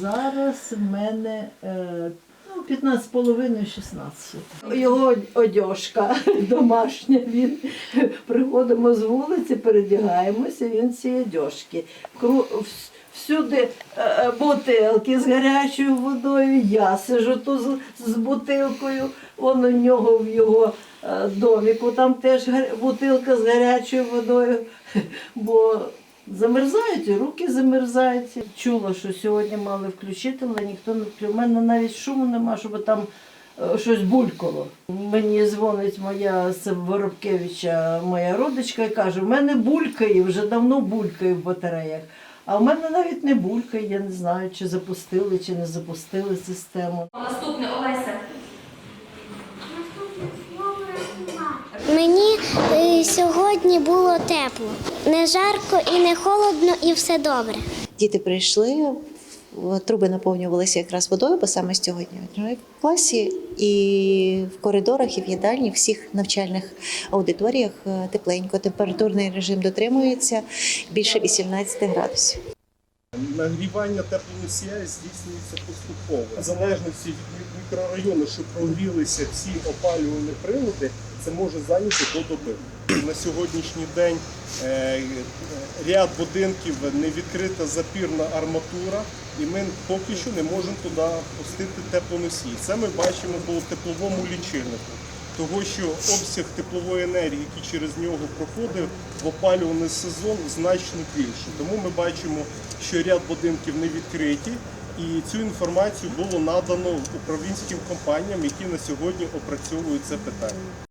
Зараз в мене е, ну, 15 половиною 16. Його одяжка домашня. Він приходимо з вулиці, передягаємося, він ці одяжки. Всюди е, бутилки з гарячою водою, я сижу тут з, бутилкою, он у нього в його е, доміку, там теж бутилка з гарячою водою, бо замерзають, і руки замерзають. Чула, що сьогодні мали включити, але ніхто не включив. У мене навіть шуму нема, щоб там е, щось булькало. Мені дзвонить моя Воробкевича, моя родичка, і каже, в мене булькає, вже давно булькає в батареях. А в мене навіть не булькає, я не знаю, чи запустили, чи не запустили систему. Наступне Олеся. Мені е, сьогодні було тепло. Не жарко і не холодно, і все добре. Діти прийшли, труби наповнювалися якраз водою, бо саме сьогодні в класі і в коридорах, і в їдальні, в всіх навчальних аудиторіях е, тепленько. Температурний режим дотримується більше 18 градусів. Нагрівання теплоносія здійснюється поступово. В залежності від мікрорайону, що прогрілися всі опалювальні прилади, це може зайняти до доби. На сьогоднішній день е, е, ряд будинків не відкрита запірна арматура, і ми поки що не можемо туди пустити теплоносій. Це ми бачимо по тепловому лічильнику. Того, що обсяг теплової енергії, який через нього проходив в опалювальний сезон, значно більший. Тому ми бачимо, що ряд будинків не відкриті, і цю інформацію було надано управлінським компаніям, які на сьогодні опрацьовують це питання.